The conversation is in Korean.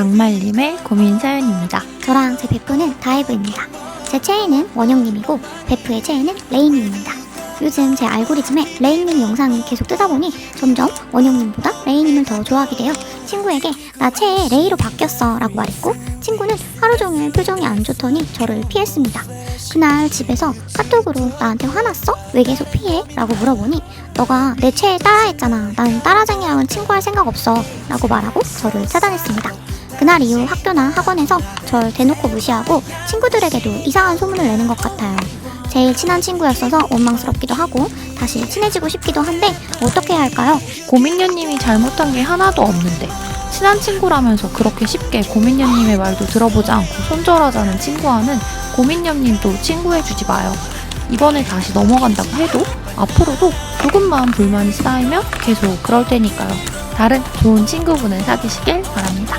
양말님의 고민 사연입니다. 저랑 제 베프는 다이브입니다. 제 최애는 원영님이고 베프의 최애는 레이님입니다. 요즘 제 알고리즘에 레이님 영상이 계속 뜨다 보니 점점 원영님보다 레이님을 더 좋아하게 되어 친구에게 나 최애 레이로 바뀌었어 라고 말했고 친구는 하루 종일 표정이 안 좋더니 저를 피했습니다. 그날 집에서 카톡으로 나한테 화났어? 왜 계속 피해? 라고 물어보니 너가 내 최애 따라했잖아. 난 따라쟁이랑은 친구할 생각 없어. 라고 말하고 저를 차단했습니다. 그날 이후 학교나 학원에서 절 대놓고 무시하고 친구들에게도 이상한 소문을 내는 것 같아요. 제일 친한 친구였어서 원망스럽기도 하고 다시 친해지고 싶기도 한데 어떻게 해야 할까요? 고민녀님이 잘못한 게 하나도 없는데 친한 친구라면서 그렇게 쉽게 고민녀님의 말도 들어보지 않고 손절하자는 친구와는 고민녀님도 친구해주지 마요. 이번에 다시 넘어간다고 해도 앞으로도 조금만 불만이 쌓이면 계속 그럴 테니까요. 다른 좋은 친구분을 사귀시길 바랍니다.